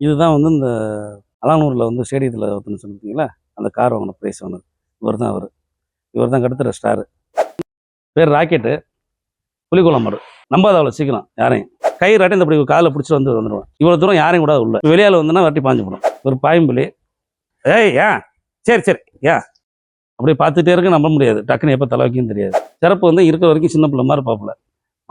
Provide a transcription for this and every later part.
இதுதான் வந்து இந்த அலானூரில் வந்து ஸ்டேடியத்தில் ஒருத்தன்னு சொல்லியிருக்கீங்களா அந்த கார் வாங்கின ப்ரைஸ் வாங்கினது. இவர் தான் அவர். இவர் தான் கடத்துகிற ஸ்டாரு பேர் ராக்கெட்டு. புலிக்குளம் மாடு நம்பாத அவ்வளோ சீக்கிரம் யாரையும். கை ராட்டி இந்த இப்படி காலில் பிடிச்சி வந்து வந்துடுவேன் இவ்வளோ தூரம் யாரையும் கூட உள்ள. வெளியால் வந்துன்னா வரட்டி பாஞ்சு போடும். ஒரு பாயம்புலி ஏய் ஏன் சரி சரி ஏன் அப்படியே பார்த்துட்டே இருக்க நம்ப முடியாது. டக்குன்னு எப்போ தலைவைக்கும் தெரியாது. சிறப்பு வந்து இருக்கிற வரைக்கும் சின்ன பிள்ளை மாதிரி பார்ப்பல.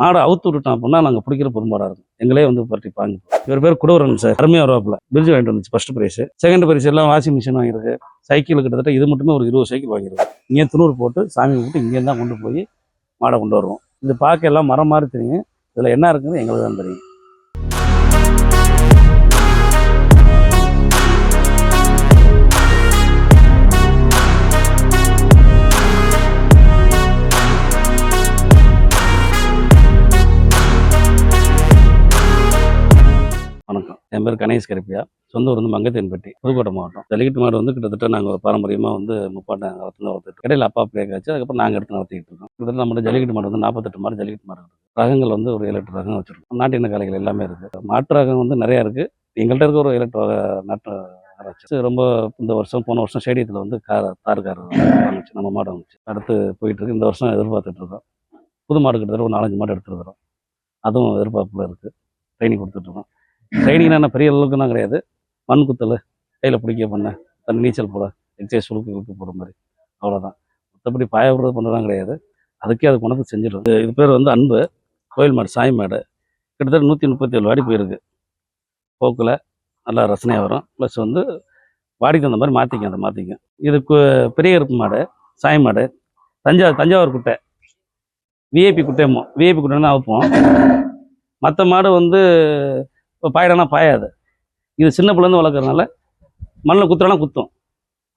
மாடை அவுத்து விட்டுட்டோம் அப்படின்னா நாங்கள் பிடிக்கிற பொறுமாடாக இருக்கும். எங்களே வந்து பட்டி பாங்க இவர் பேர் குடவரன் சார். அருமையாக வருவாப்பில். பிரிட்ஜ் வாங்கிட்டு வந்துச்சு ஃபஸ்ட் ப்ரைஸ் செகண்ட் ப்ரைஸ் எல்லாம் வாஷிங் மிஷின் வாங்கியிருக்கு. சைக்கிள் கிட்டத்தட்ட இது மட்டுமே ஒரு இருபது சைக்கிள் வாங்கியிருக்கு. இங்கே துணூர் போட்டு சாமி கும்பிட்டு இங்கே தான் கொண்டு போய் மாடை கொண்டு வருவோம். இது பார்க்க எல்லாம் மரம் மாதிரி தெரியும். இதில் என்ன இருக்குன்னு எங்களுக்கு தான் தெரியும். என் பேர் கணேஷ் கருப்பியா. சொந்த ஊர் வந்து மங்கத்தேன்பட்டி புதுக்கோட்டை மாவட்டம். ஜல்லிக்கட்டு மாடு வந்து கிட்டத்தட்ட நாங்கள் ஒரு பாரம்பரியமாக வந்து முப்பாட்டை காலத்துல வளர்த்துட்டு இடையில அப்பா பிரேக் காய்ச்சி அதுக்கப்புறம் நாங்கள் எடுத்து நடத்திட்டு இருக்கோம். கிட்டத்தட்ட நம்ம ஜல்லிக்கட்டு மாடு வந்து நாற்பத்தெட்டு மாடு ஜல்லிக்கட்டு மாடு இருக்குது. ரகங்கள் வந்து ஒரு ஏழு எட்டு ரகம் வச்சுருக்கோம். நாட்டின கலைகள் எல்லாமே இருக்குது மாட்டு ரகம் வந்து நிறையா இருக்குது எங்கள்கிட்ட இருக்க ஒரு ஏழு எட்டு நாட்டு ரொம்ப இந்த வருஷம் போன வருஷம் ஸ்டேடியத்தில் வந்து கார் தார் கார் வாங்குச்சு நம்ம மாடு வாங்குச்சு. அடுத்து போயிட்டு இருக்கு. இந்த வருஷம் எதிர்பார்த்துட்டு இருக்கோம். புது மாடு கிட்டத்தட்ட ஒரு நாலஞ்சு மாடு எடுத்துருக்குறோம் அதுவும் எதிர்பார்ப்பில் இருக்குது ட்ரைனிங் கொடுத்துட்ருக்கோம் ட்ரைனிங்னா என்ன பெரிய அளவுக்குலாம் கிடையாது. மண் குத்தல் கையில் பிடிக்க பண்ண தண்ணி நீச்சல் போட எக்ஸசைஸ் சுழுக்கு இழுக்கு போகிற மாதிரி. அவ்வளோதான் மற்றபடி பாய விடுறது பண்ணுறதுலாம் கிடையாது. அதுக்கே அது கொண்டு செஞ்சிடும் இது பேர் வந்து அன்பு. கோயில் மாடு சாய் மாடு. கிட்டத்தட்ட நூற்றி முப்பத்தி ஏழு வாடி போயிருக்கு. போக்கில் நல்லா ரசனையாக வரும். ப்ளஸ் வந்து வாடிக்கு தகுந்த மாதிரி மாற்றிக்கும் அதை மாற்றிக்கும் இது பெரிய இருப்பு மாடு சாய் மாடு. தஞ்சாவூர் தஞ்சாவூர் குட்டை. விஐபி குட்டைமோ விஐபி குட்டைன்னு வைப்போம் மற்ற மாடு வந்து இப்போ பாயிடனா பாயாது. இது சின்ன பிள்ளைந்து வளர்க்குறதுனால மண்ணில் குத்துறனா குத்தும்.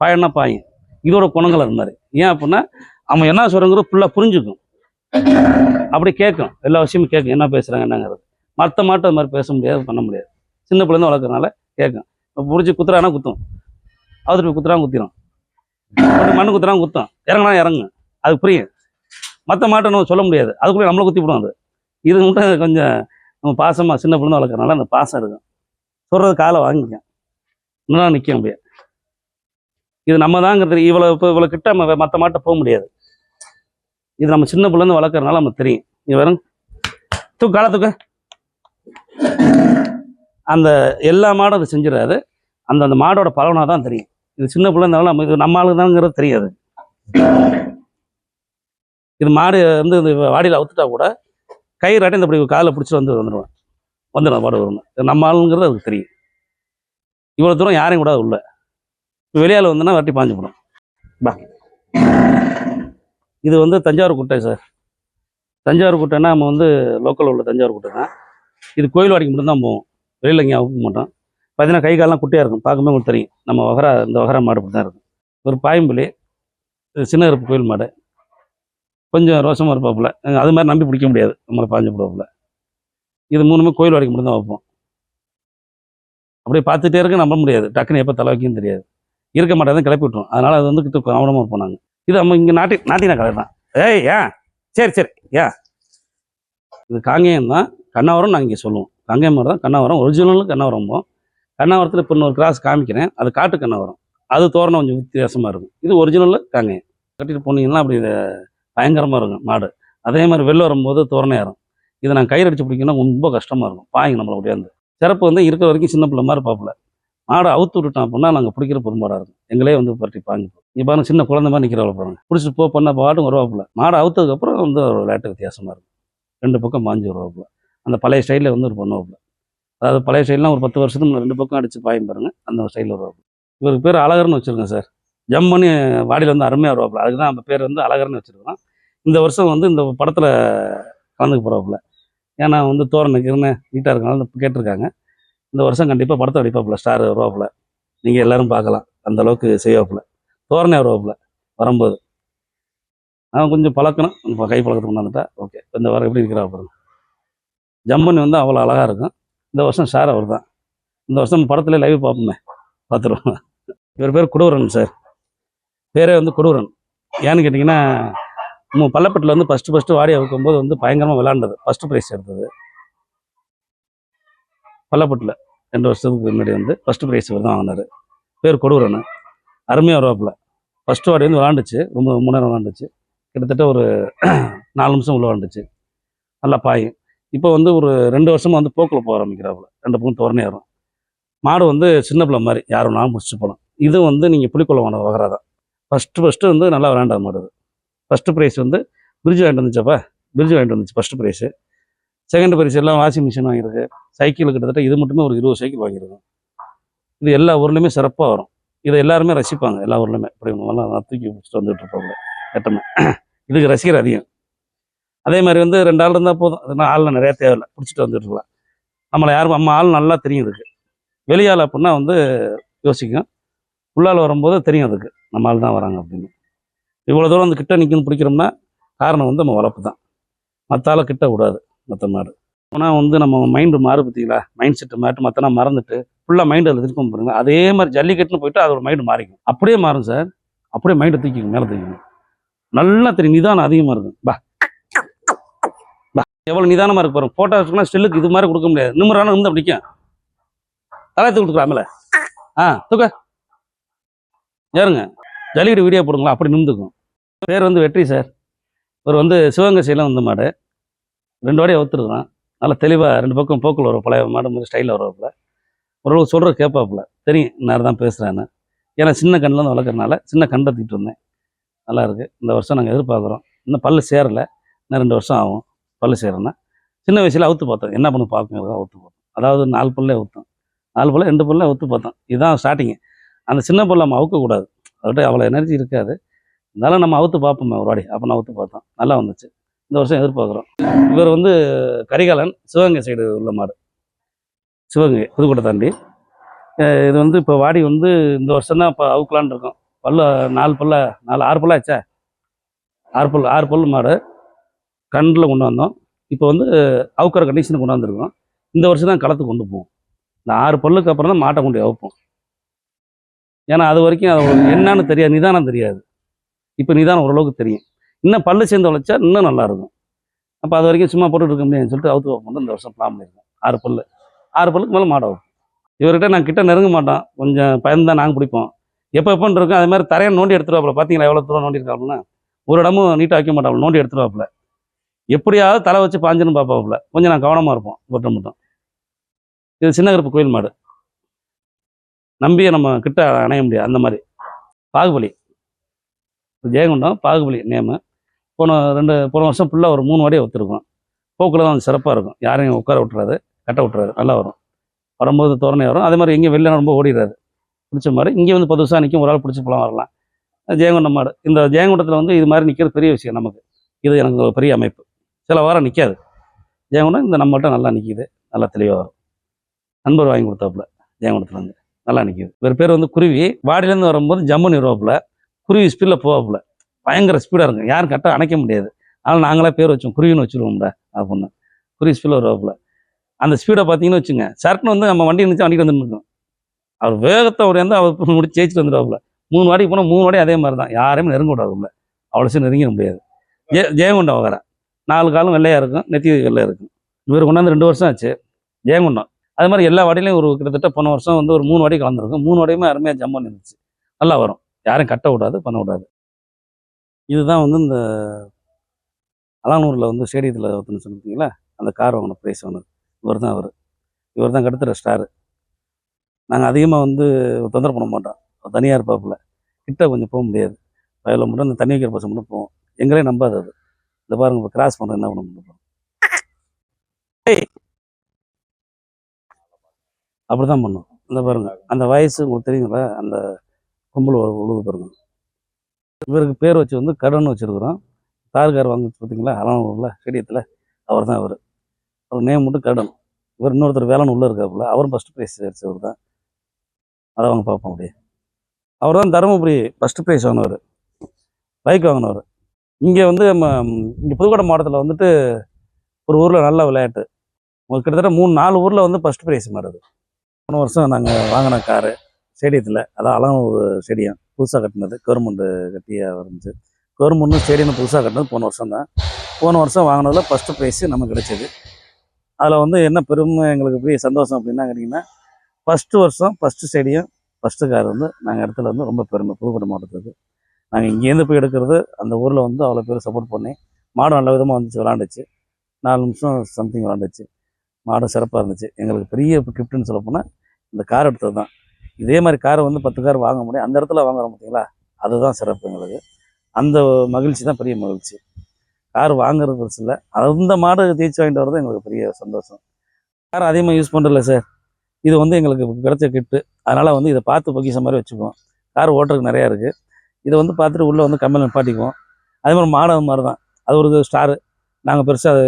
பாயிடனா பாயும். இதோட குணங்கள் அது மாதிரி. ஏன் அப்படின்னா அவன் என்ன சொல்கிறங்கிற ஃபுல்லாக புரிஞ்சுக்கும். அப்படி கேட்கும். எல்லா விஷயமும் கேட்கும். என்ன பேசுகிறாங்க என்னங்கிறது. மற்ற மாட்டு அது மாதிரி பேச முடியாது பண்ண முடியாது. சின்ன பிள்ளைந்து வளர்க்குறதுனால கேட்கும். இப்போ பிடிச்சி குத்துறானா குத்தும். அவரு போய் குத்துறான் குத்திரும். மண்ணு குத்துறான் குத்தும். இறங்கினா இறங்கும். அது புரியும். மற்ற மாட்டை நம்ம சொல்ல முடியாது. அதுக்குள்ளே நம்மளை குத்தி விடும் அது. இது மட்டும் கொஞ்சம் நம்ம பாசமாக சின்ன பிள்ளை வளர்க்குறனால அந்த பாசம் இருக்கும். சொல்கிறது காலை வாங்கிக்க. இன்னும் நிற்க முடியாது இது நம்ம தாங்கிறது இவ்வளோ இப்போ இவ்வளோ கிட்ட நம்ம மற்ற மாட்ட போக முடியாது. இது நம்ம சின்ன பிள்ளைந்து வளர்க்குறனால நமக்கு தெரியும். இது வரும் தூக்கு காலை தூக்க. அந்த எல்லா மாடும் அதை செஞ்சிடாது அந்த அந்த மாடோட பலனா தான் தெரியும். இது சின்ன பிள்ளைனால நம்ம இது நம்ம ஆளு தாங்கிறது தெரியாது. இது மாடு வந்து இந்த வாடியில் அவுத்துட்டா கூட கை ராட்டி இந்த இப்படி பிடிச்சி வந்து வந்துடுவேன் வந்துடும் பாடு வரும் நம்ம ஆளுங்கிறது அதுக்கு தெரியும். இவ்வளோ தூரம் யாரையும் கூட உள்ள. வெளியால் வந்தோன்னா வரட்டி பாஞ்சு போடும். பா. இது வந்து தஞ்சாவூர் குட்டை சார். தஞ்சாவூர் குட்டைன்னா நம்ம வந்து லோக்கலில் உள்ள தஞ்சாவூர் குட்டை தான். இது கோயில் வாடிக்கு மட்டும்தான் போவோம். வெளியில் எங்கேயும் அவுக்க மாட்டோம். பார்த்தீங்கன்னா கை காலெலாம் குட்டையாக இருக்கும். பார்க்கும்போது உங்களுக்கு தெரியும். நம்ம வகரா இந்த வகரா மாடு இப்படி தான் இருக்கும். ஒரு பாயம்புலி இது சின்ன கருப்பு கோயில் மாடு. கொஞ்சம் ரோஷமாக இருப்பாப்புல. அது மாதிரி நம்பி பிடிக்க முடியாது. நம்மளை பாஞ்சு போடுவாப்புல. இது மூணுமே கோயில் வரைக்கும் மட்டும் தான் வைப்போம். அப்படியே பார்த்துட்டே இருக்க நம்ப முடியாது. டக்குன்னு எப்போ தலை வைக்கும் தெரியாது. இருக்க மாட்டேன் கிளப்பி விட்டுரும் அதனால் அது வந்து கிட்ட கவனமாக போனாங்க. இது நம்ம இங்கே நாட்டி நாட்டினா கலை தான். ஏய் ஏன் சரி சரி. ஏன் இது காங்கேயம் தான். கண்ணாவரம் நாங்கள் இங்கே சொல்லுவோம். காங்கேயம் மாதிரி தான். கண்ணாவரம். ஒரிஜினலும் கண்ணாவரம் போம் கண்ணாவரத்தில் இப்போ இன்னொரு கிராஸ் காமிக்கிறேன். அது காட்டு கண்ணாவரம். அது தோரணம் கொஞ்சம் வித்தியாசமாக இருக்கும். இது ஒரிஜினல் காங்கேயம். கட்டிட்டு போனீங்கன்னா அப்படி பயங்கரமாக இருக்கும் மாடு. அதே மாதிரி வெளில வரும்போது தோரணையாரும் இதை நான் கயிறு அடிச்சு பிடிக்கணும்னா ரொம்ப கஷ்டமாக இருக்கும். பாய்ங்க நம்மளை முடியாது சிறப்பு வந்து இருக்கிற வரைக்கும் சின்ன பிள்ளை மாதிரி பார்ப்பல மாடை அவுத்து விட்டுட்டோம் அப்படின்னா நாங்கள் பிடிக்கிற பெரும்பாடாக இருக்கும். எங்களே வந்து பரட்டி பாஞ்சு நீ பாருங்க சின்ன குழந்தை மாதிரி நிற்கிறவள பாருங்க. பிடிச்சிட்டு போ பண்ண பாட்டும் வருவாப்புல. மாடை அவுத்ததுக்கப்புறம் வந்து ஒரு விளையாட்டு வித்தியாசமாக இருக்கும். ரெண்டு பக்கம் பாஞ்சு வருவாப்புல. அந்த பழைய ஸ்டைலில் வந்து ஒரு பண்ணுவாப்புல அதாவது பழைய ஸ்டைல்லாம் ஒரு பத்து வருஷத்துக்கு ரெண்டு பக்கம் அடித்து பாயும் பாருங்க அந்த ஸ்டைலில் வருவாப்புல. இவருக்கு பேர் அழகர்னு வச்சுருக்கேன் சார். ஜம்முன்னு வாடியில் வந்து அருமையாக வருவாப்புல. அதுக்கு தான் அந்த பேர் வந்து அழகர்னு வச்சுருக்கோம். இந்த வருஷம் வந்து இந்த படத்தில் கலந்துக்க போகிறாப்புல ஏன்னா வந்து தோரணை நீட்டாக இருக்கனால கேட்டிருக்காங்க. இந்த வருஷம் கண்டிப்பாக படத்தை அடிப்பாப்புல ஸ்டார் வருவாப்புல. நீங்கள் எல்லாரும் பார்க்கலாம். அந்த அளவுக்கு செய்வாப்புல. தோரணை வருவாப்புல வரும்போது. அவன் கொஞ்சம் பழக்கணும். இப்போ கை பழக்கத்துக்கு கொண்டாந்துட்டா ஓகே இந்த வாரம் எப்படி இருக்கிறா பாருங்க. ஜம்பனி வந்து அவ்வளோ அழகாக இருக்கும். இந்த வருஷம் ஸ்டார் அவர் தான் இந்த வருஷம் படத்துல லைவ் பார்ப்போமே. பார்த்துருவோம். இவர் பேர் குடவரன் சார். பேரே வந்து கொடூரன். ஏன்னு கேட்டிங்கன்னா நம்ம பள்ளப்பட்டில் வந்து ஃபஸ்ட்டு ஃபஸ்ட்டு வாடி வைக்கும்போது வந்து பயங்கரமாக விளாண்டது. ஃபஸ்ட்டு ப்ரைஸ் எடுத்தது. பள்ளப்பட்டில் ரெண்டு வருஷத்துக்கு முன்னாடி வந்து ஃபஸ்ட்டு ப்ரைஸ் இவர் தான் வாங்கினார். பேர் கொடூரன். அருமையாக வருவாப்பில் ஃபஸ்ட்டு வாடி வந்து விளாண்டுச்சு. ரொம்ப மூணு நேரம் விளாண்டுச்சு. கிட்டத்தட்ட ஒரு நாலு நிமிஷம் உள்ள விளாண்டுச்சு. நல்லா பாயும். இப்போ வந்து ஒரு ரெண்டு வருஷமாக வந்து போக்கில் போக ஆரம்பிக்கிறாப்புல. ரெண்டு பக்கம் தோரணை ஏறும் மாடு வந்து சின்ன பிள்ளை மாதிரி யாரும் வேணாலும் முடிச்சு போகலாம் இது வந்து நீங்கள் புளிக்குள்ள வாங்க வகரா தான். ஃபஸ்ட்டு ஃபஸ்ட்டு வந்து நல்லா விளையாண்ட மாடு ஃபஸ்ட்டு ப்ரைஸ் வந்து பிரிட்ஜ் வாங்கிட்டு வந்துச்சப்பா. பிரிட்ஜ் வாங்கிட்டு வந்துச்சு ஃபஸ்ட்டு ப்ரைஸு செகண்ட் ப்ரைஸ் எல்லாம் வாஷிங் மிஷின் வாங்கியிருக்கு. சைக்கிள் கிட்டத்தட்ட இது மட்டுமே ஒரு இருபது சைக்கிள் வாங்கியிருக்கோம். இது எல்லா ஊர்லேயுமே சிறப்பாக வரும். இதை எல்லாருமே ரசிப்பாங்க எல்லா ஊர்லேயுமே. இப்படி நல்லா தூக்கி பிடிச்சிட்டு வந்துட்டு இருப்பாங்க எட்டமே இதுக்கு ரசிகர் அதிகம். அதே மாதிரி வந்து ரெண்டு ஆள் இருந்தால் போதும். அதனால் ஆள் நிறையா தேவையில்லை. பிடிச்சிட்டு வந்துட்டு இருக்கலாம். நம்மளை யாரும் நம்ம ஆள் நல்லா தெரியும் இருக்கு வெளியாள் அப்படின்னா வந்து யோசிக்கும். உள்ளால் வரும்போது தெரியும் அதுக்கு. நம்ம ஆள் தான் வராங்க அப்படின்னு. இவ்வளோ தூரம் அந்த கிட்ட நிற்கணும் பிடிக்கிறோம்னா காரணம் வந்து நம்ம வளர்ப்பு தான். மற்றால கிட்ட விடாது மற்ற மாடு. ஆனால் வந்து நம்ம மைண்டு மாறு பார்த்தீங்களா? மைண்ட் செட்டு மாட்டு மற்றனா மறந்துட்டு ஃபுல்லாக மைண்டு அதில் திருப்பம் பாருங்க அதே மாதிரி ஜல்லிக்கட்டுன்னு போயிட்டு அதோட மைண்டு மாறிக்கும். அப்படியே மாறும் சார். அப்படியே மைண்டை தூக்கிக்கும் மேலே தூக்கிக்கும். நல்லா தெரியும். நிதானம் அதிகமாக இருக்கும். பா. பா. எவ்வளோ நிதானமாக இருக்கு பாருங்க. ஃபோட்டோ வச்சுக்கணும் ஸ்டில்லுக்கு இது மாதிரி கொடுக்க முடியாது. நிமிரான வந்து பிடிக்கும். தலையத்து கொடுத்துக்கலாம் ஆ தூக்க. ஏறுங்க ஜல்லிக்கட்டு வீடியோ போடுங்களா? அப்படி நின்றுக்கும் பேர் வந்து வெற்றி சார். இவர் வந்து சிவகங்கை சைடில் வந்த மாடு. ரெண்டு வாடியை ஒத்துருக்குறான் நல்லா தெளிவாக ரெண்டு பக்கம் போக்கில் வரும் பழைய மாடு மாதிரி ஸ்டைலில் வருவாப்புல. ஓரளவுக்கு சொல்கிற கேட்பாப்புல. தெரியும் நேரம் தான் பேசுகிறேன்னு ஏன்னா சின்ன கண்ணில் வந்து வளர்க்குறனால சின்ன கண் தூக்கிட்டு வந்தேன் நல்லா இருக்குது இந்த வருஷம் நாங்கள் எதிர்பார்க்குறோம். இன்னும் பல்லு சேரலை. இன்னும் ரெண்டு வருஷம் ஆகும் பல்லு சேரனா சின்ன வயசில் அவுத்து பார்த்தோம் என்ன பண்ணு பார்க்குங்கிறத அவுத்து பார்த்தோம். அதாவது நாலு பல்லே ஊற்றும் நாலு பல்ல ரெண்டு பல்ல ஒத்து பார்த்தோம். இதுதான் ஸ்டார்டிங்கு அந்த சின்ன பொருள் நம்ம அவுக்கக்கூடாது அதுகிட்ட அவ்வளோ எனர்ஜி இருக்காது. இருந்தாலும் நம்ம அவுத்து பார்ப்போமே ஒரு வாடி அப்போ நான் அவுத்து பார்த்தோம். நல்லா வந்துச்சு. இந்த வருஷம் எதிர்பார்க்குறோம். இவர் வந்து கரிகாலன் சிவகங்கை சைடு உள்ள மாடு. சிவகங்கை புதுக்கோட்டை தாண்டி. இது வந்து இப்போ வாடி வந்து இந்த வருஷம் தான் இப்போ அவுக்கலான் இருக்கோம். பல்ல நாலு பல்ல நாலு ஆறு பல்ல ஆச்சா? ஆறு பல் ஆறு பல்லு மாடு. கண்டில் கொண்டு வந்தோம். இப்போ வந்து அவுக்கிற கண்டிஷனுக்கு கொண்டு வந்திருக்கோம். இந்த வருஷம் தான் களத்துக்கு கொண்டு போவோம். இந்த ஆறு பல்லுக்கு அப்புறம் தான் மாட்டை கொண்டு அவுப்போம். ஏன்னா அது வரைக்கும் அது என்னன்னு தெரியாது நிதானம் தெரியாது. இப்போ நிதானம் ஓரளவுக்கு தெரியும். இன்னும் பல்லு சேர்ந்து உழைச்சா இன்னும் நல்லா இருக்கும். அப்போ அது வரைக்கும் சும்மா போட்டுட்டு இருக்க முடியாதுன்னு சொல்லிட்டு அவுத்து வைப்போம். இந்த வருஷம் பிளான் பண்ணியிருக்கோம். ஆறு பல்லு. ஆறு பல்லுக்கு மேலே மாடை வைப்போம். இவர்கிட்ட நான் கிட்ட நெருங்க மாட்டோம் கொஞ்சம் பயந்து தான் நாங்கள் பிடிப்போம். எப்போ எப்போன்னு இருக்கும். அதே மாதிரி தரையை நோண்டி எடுத்துருவாப்புல. பார்த்தீங்களா எவ்வளோ தூரம் நோண்டி இருக்காப்புல? ஒரு இடமும் நீட்டாக வைக்க மாட்டாப்புல. நோண்டி எடுத்துருவாப்புல. எப்படியாவது தலை வச்சு பாஞ்சுன்னு பார்ப்பாப்புல கொஞ்சம் நான் கவனமாக இருப்போம். ஒட்ட மட்டும். இது சின்ன கருப்பு கோயில் மாடு. நம்பியை நம்ம கிட்ட அணைய முடியாது. அந்த மாதிரி. பாகுபலி. ஜெயங்கொண்டம் பாகுபலி நேமு போன ரெண்டு போன வருஷம் ஃபுல்லாக ஒரு மூணு வாடியை ஒத்துருக்கும். போக்கில் தான் சிறப்பாக இருக்கும். யாரையும் உட்கார விட்டுறாரு கட்ட விட்டுறாரு நல்லா வரும். வரும்போது தோரணை வரும். அதே மாதிரி எங்கேயும் வெளில ரொம்ப ஓடிடுறாரு பிடிச்ச மாதிரி இங்கே வந்து புதுசாக நிற்கும் ஒரு ஆள் பிடிச்சி போகலாம் வரலாம். ஜெயங்கொண்டம் மாடு. இந்த ஜெயங்கொண்டத்தில் வந்து இது மாதிரி நிற்கிறது பெரிய விஷயம் நமக்கு. இது எனக்கு ஒரு பெரிய அமைப்பு. சில வாரம் நிற்காது ஜெயங்கொண்டம் இந்த நம்மகிட்ட நல்லா நிற்கிது நல்லா தெளிவாக வரும். நண்பர் வாங்கி கொடுத்தாப்புல ஜெயங்கொண்டத்தில் வந்து. நல்லா நிற்கிது வேறு பேர் வந்து குருவி. வாடியிலேருந்து வரும்போது ஜம்முன்னு இருவாப்பில் குருவி ஸ்பீடில் போவாப்பில். பயங்கர ஸ்பீடாக இருக்கும். யாரும் கரெக்டாக அணைக்க முடியாது. அதனால் நாங்களே பேர் வச்சோம். குருவின்னு வச்சுருவோம்டா அப்படின்னு குருவி ஸ்பீடில் வருவாப்பில். அந்த ஸ்பீடை பார்த்தீங்கன்னு வச்சுங்க சரக்குன்னு வந்து நம்ம வண்டி நினச்சி வண்டிக்கு வந்து அவர் வேகத்தை அவர் வந்து அவர் முடிச்சு ஜெயிச்சுட்டு வந்துடுவாப்புல மூணு வாடி போனால் மூணு வாடி அதே மாதிரி தான் யாரையுமே நெருங்க விடாது உள்ள அவ்வளோ சீக்கிரம் நெருங்கிட முடியாது. ஜெய ஜெயங்கொண்டம் வகர நாலு காலும் வெள்ளையாக இருக்கும். நெத்தி வெள்ளையாக இருக்கும். இவர் கொண்டாந்து ரெண்டு வருஷம் ஆச்சு. ஜெயங்கொண்டம். அது மாதிரி எல்லா வாடியிலையும் ஒரு கிட்டத்தட்ட போன வருஷம் வந்து ஒரு மூணு வாடி கலந்துருக்கும். மூணு வாடியுமே அருமையாக ஜம்மன் இருந்துச்சு நல்லா வரும். யாரும் கட்ட விடாது பண்ண விடாது. இதுதான் வந்து இந்த அலானூரில் வந்து ஸ்டேடியத்தில் ஒருத்தன்னு சொன்னீங்களா அந்த கார் வாங்கின ப்ரைஸ் வாங்கினது. இவர் தான் அவர். இவர் தான் கடுத்துற ஸ்டாரு நாங்கள் அதிகமாக வந்து தொந்தரவு பண்ண மாட்டோம். தனியாக இருப்பாப்புல. கிட்ட கொஞ்சம் போக முடியாது. வயலில் மட்டும் இந்த தண்ணி வைக்கிற பசங்க மட்டும் போவோம். எங்களே நம்பாது அது. இந்த பாருங்க இப்போ கிராஸ் பண்ணுறது என்ன பண்ண முடியும்? அப்படி தான் பண்ணும். இந்த பாருங்க அந்த வயசு உங்களுக்கு தெரியுங்களா? அந்த கும்பல் உழுது பாருங்க. இவருக்கு பேர் வச்சு வந்து கடன் வச்சுருக்குறோம். தார்கார் வாங்கி பார்த்தீங்களா அலனூரில் ஸ்டேடியத்தில் அவர் தான் அவர் அவர் நேம் மட்டும் கடன். இவர் இன்னொருத்தர் வேளாண் உள்ளே இருக்காப்புல அவரும் ஃபஸ்ட்டு ப்ரைஸ் அடிச்சவர் தான் அதை வாங்க பார்ப்போம் அப்படியே. அவர் தான் தருமபுரி ஃபஸ்ட்டு ப்ரைஸ் வாங்கினவர். பைக் வாங்கினவர். இங்கே வந்து நம்ம இங்கே புதுக்கோட்டை மாவட்டத்தில் வந்துட்டு ஒரு ஊரில் நல்ல விளையாட்டு. ஒரு கிட்டத்தட்ட மூணு நாலு ஊரில் வந்து ஃபஸ்ட் ப்ரைஸ் மாறுது. போன வருஷம் நாங்கள் வாங்கின காரு ஸ்டேடியத்தில் அதான் அலனூர் ஸ்டேடியம். புதுசாக கட்டினது கவர்மெண்ட்டு கட்டியாக இருந்துச்சு. கவர்மெண்ட்டும் ஸ்டேடியம் புதுசாக கட்டினது போன வருஷம் தான். போன வருஷம் வாங்கினதில் ஃபஸ்ட்டு ப்ரைஸு நமக்கு கிடைச்சது. அதில் வந்து என்ன பெருமை எங்களுக்கு பெரிய சந்தோஷம் அப்படின்னா கேட்டிங்கன்னா ஃபஸ்ட்டு வருஷம் ஃபஸ்ட்டு ஸ்டேடியம் ஃபஸ்ட்டு கார் வந்து நாங்கள் இடத்துல வந்து ரொம்ப பெருமை. புதுக்கோட்டை மாவட்டத்துக்கு. நாங்கள் இங்கேருந்து போய் எடுக்கிறது அந்த ஊரில் வந்து அவ்வளோ பேர் சப்போர்ட் பண்ணி மாடு நல்ல விதமாக வந்துச்சு விளாண்டுச்சு நாலு நிமிஷம் சம்திங் விளாண்டுச்சு மாடு சிறப்பாக இருந்துச்சு. எங்களுக்கு பெரிய கிஃப்ட்டுன்னு சொல்லப்போனால் இந்த கார் எடுத்தது தான் இதே மாதிரி காரை வந்து பத்து கார் வாங்க முடியும். அந்த இடத்துல வாங்குறோம் பார்த்தீங்களா அதுதான் சிறப்பு எங்களுக்கு அந்த மகிழ்ச்சி தான் பெரிய மகிழ்ச்சி. கார் வாங்குறது பெருசு இல்லை. அந்த மாடு ஜெயிச்சு வாங்கிட்டு வரது எங்களுக்கு பெரிய சந்தோஷம். கார் அதிகமாக யூஸ் பண்ணுறதில்ல சார் இது வந்து எங்களுக்கு கிடைச்ச கிட்டு அதனால் வந்து இதை பார்த்து பொக்கிஷம் மாதிரி வச்சுக்குவோம். கார் ஓட்டுறதுக்கு நிறையா இருக்குது இதை வந்து பார்த்துட்டு உள்ளே வந்து கம்மல் நிப்பாட்டிக்குவோம். அதே மாதிரி மாடு அது மாதிரி தான். அது ஒரு ஸ்டாரு நாங்கள் பெருசாக அது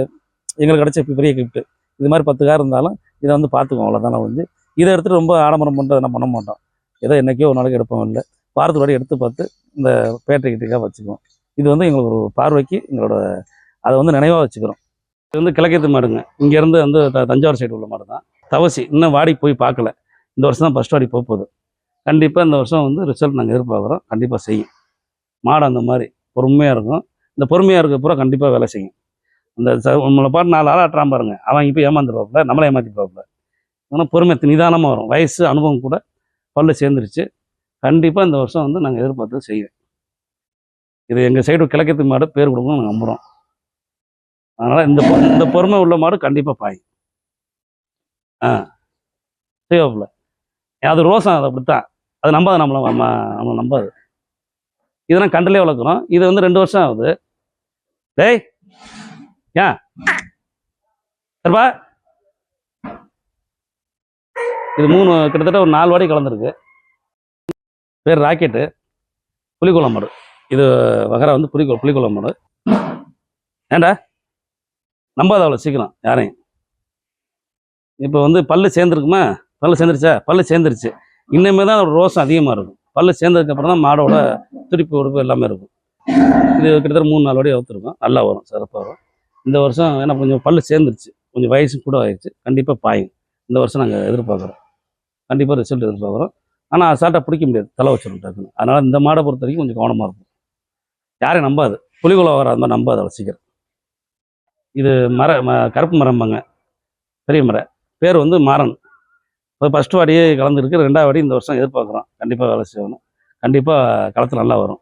எங்களுக்கு கிடைச்ச பெரிய கிஃப்ட்டு இது மாதிரி பத்து கார் இருந்தாலும் இதை வந்து பார்த்துக்குவோம். அவ்வளோதான் வந்து இதை எடுத்துகிட்டு ரொம்ப ஆடம்பரம் பண்ணுறது நம்ம பண்ண மாட்டோம். ஏதோ என்றைக்கோ ஒரு நாளைக்கு எடுப்போம் இல்லை வாரத்துக்கு வாடி எடுத்து பார்த்து இந்த பேட்டரி கிட்டக்காக வச்சுக்குவோம். இது வந்து எங்களுக்கு ஒரு பார்வைக்கு எங்களோட அதை வந்து நினைவாக வச்சுக்கிறோம். இது வந்து கிழக்கத்து மாடுங்க. இங்கேருந்து வந்து த- தஞ்சாவூர் சைடு உள்ள மாடு தான் தவசி இன்னும் வாடி போய் பார்க்கல. இந்த வருஷம் தான் ஃபஸ்ட் வாடி போக போகுது. கண்டிப்பாக இந்த வருஷம் வந்து ரிசல்ட் நாங்கள் எதிர்பார்க்குறோம். கண்டிப்பாக செய்யும். மாடு அந்த மாதிரி பொறுமையாக இருக்கும். இந்த பொறுமையாக இருக்க பூரா கண்டிப்பாக வேலை செய்யும். இந்த ச- நம்மளை பாட்டு நாலு ஆள் ஆட்டுறான் பாருங்க. அவன் இப்போ ஏமாந்துருவாப்புல. நம்மளை ஏமாற்றிப்பாப்புல ஆனால் பொறுமை நிதானமாக வரும். வயசு அனுபவம் கூட பல்லு சேர்ந்துருச்சு. கண்டிப்பாக இந்த வருஷம் வந்து நாங்கள் எதிர்பார்த்து செய்வோம் இது எங்கள் சைடு கிழக்கத்து மாடு பேர் கொடுக்கணும் நாங்கள் நம்புகிறோம் அதனால் இந்த இந்த பொறுமை உள்ள மாடு கண்டிப்பாக பாயும் ஆ. செய்வாப்புல அது ரோசம் அது அப்படித்தான். அது நம்பாது நம்மள நம்ம நம்மளை நம்பாது. இதெல்லாம் கண்டிலே வளர்க்குறோம். இது வந்து ரெண்டு வருஷம் ஆகுது. டேய் ஏன்? சரிப்பா. இது மூணு கிட்டத்தட்ட ஒரு நாலு வாடி கலந்துருக்கு. பேர் ராக்கெட்டு. புலிக்குளம் மாடு. இது வகரா வந்து புலிக்குளம் புலிக்குளம் மாடு. ஏண்டா? நம்பாத அவ்வளோ சீக்கிரம் யாரையும். இப்போ வந்து பல்லு சேர்ந்துருக்குமா? பல்லு சேர்ந்துருச்சா? பல்லு சேர்ந்துருச்சு. இன்னுமே தான் அதோட ரோசம் அதிகமாக இருக்கும். பல்லு சேர்ந்ததுக்கப்புறம் தான் மாடோட துடிப்பு உடுப்பு எல்லாமே இருக்கும். இது கிட்டத்தட்ட மூணு நாலு வாடி அவுத்துருக்கும். நல்லா வரும் சிறப்பாக வரும். இந்த வருஷம் ஏன்னா கொஞ்சம் பல்லு சேர்ந்துருச்சு. கொஞ்சம் வயசு கூட ஆயிடுச்சு. கண்டிப்பாக பாயும். இந்த வருஷம் நாங்கள் எதிர்பார்க்குறோம். கண்டிப்பாக ரிசல்ட் எதிர்பார்க்குறோம் ஆனால் அசால்ட்டாக பிடிக்க முடியாது. தலை வச்சிடும் டக்குன்னு அதனால் இந்த மாடை பொறுத்த வரைக்கும் கொஞ்சம் கவனமாக இருக்கும். யாரையும் நம்பாது. புலிகுலம் வர அந்த மாதிரி நம்பாது அவ்வளோ சீக்கிரம். இது மர ம- கருப்பு மரம்பாங்க. பெரிய மரம் பேர் வந்து மாறன். இப்போ ஃபஸ்ட்டு வாடியே கலந்துருக்கு. ரெண்டாவது வாடி இந்த வருஷம் எதிர்பார்க்குறோம் கண்டிப்பாக வேலை செய்யணும். கண்டிப்பாக களத்தில் நல்லா வரும்.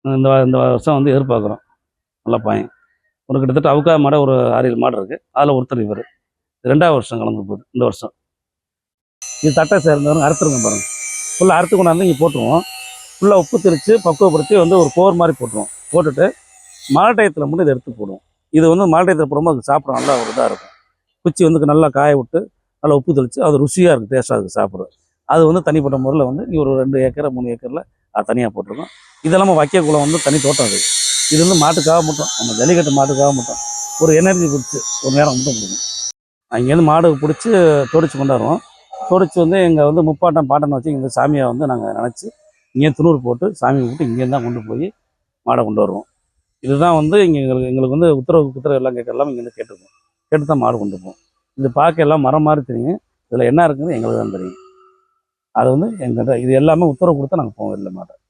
இந்த இந்த வருஷம் வந்து எதிர்பார்க்குறோம். நல்லா பாயும் ஒரு கிட்டத்தட்ட அவுக்கா மாடை ஒரு ஆறு ஏழு மாடு இருக்குது அதில் ஒருத்தர் இவர். ரெண்டாவது வருஷம் கலந்து போகுது. இந்த வருஷம். இது தட்டை சேர்ந்தவங்க அறுத்துருங்க பாருங்க. ஃபுல்லாக அறுத்து கொண்டாந்து இங்கே போட்டுருவோம். ஃபுல்லாக உப்பு திரித்து பக்குவப்படுத்தி வந்து ஒரு கோர் மாதிரி போட்டுருவோம். போட்டுட்டு மழை டயத்தில் மட்டும் இதை எடுத்து போடுவோம். இது வந்து மழை டயத்தில் போடும்போது அது சாப்பிட நல்லா ஒரு இதாக இருக்கும். குச்சி வந்து நல்லா காய விட்டு நல்லா உப்பு தெளித்து அது ருசியாக இருக்குது டேஸ்ட்டாக இருக்குது சாப்பிட்றது அது வந்து தனிப்பட்ட முறையில் வந்து ஒரு ரெண்டு ஏக்கர் மூணு ஏக்கரில் அது தனியாக போட்டிருக்கோம். இதெல்லாம் வைக்கக்குள்ள வந்து தனி தோட்டம் அது. இது வந்து மாட்டுக்காக மட்டும் நம்ம ஜல்லிக்கட்டு மாட்டுக்காக மட்டும். ஒரு எனர்ஜி பிடிச்சி ஒரு நேரம் மட்டும் கொடுக்கும் அங்கேருந்து மாடு பிடிச்சி தொடிச்சு கொண்டாடுவோம். துடைச்சி வந்து எங்கள் வந்து முப்பாட்டம் பாட்டம் வச்சு இந்த சாமியை வந்து நாங்கள் நினச்சி இங்கேயே துணூர் போட்டு சாமி கும்பிட்டு இங்கேருந்து தான் கொண்டு போய் மாடை கொண்டு வருவோம். இதுதான் வந்து இங்கே எங்களுக்கு எங்களுக்கு வந்து உத்தரவு உத்தரவு எல்லாம் கேட்கலாம் இங்கேருந்து கேட்டுருக்கோம். கேட்டு தான் மாடு கொண்டு போவோம். இது பார்க்க எல்லாம் மரம் மாதிரி தெரியும். இதில் என்ன இருக்குதுன்னு எங்களுக்கு தான் தெரியும். அது வந்து எங்கள்கிட்ட இது எல்லாமே உத்தரவு கொடுத்தா நாங்கள் போவோம் இல்லை மாட்டோம்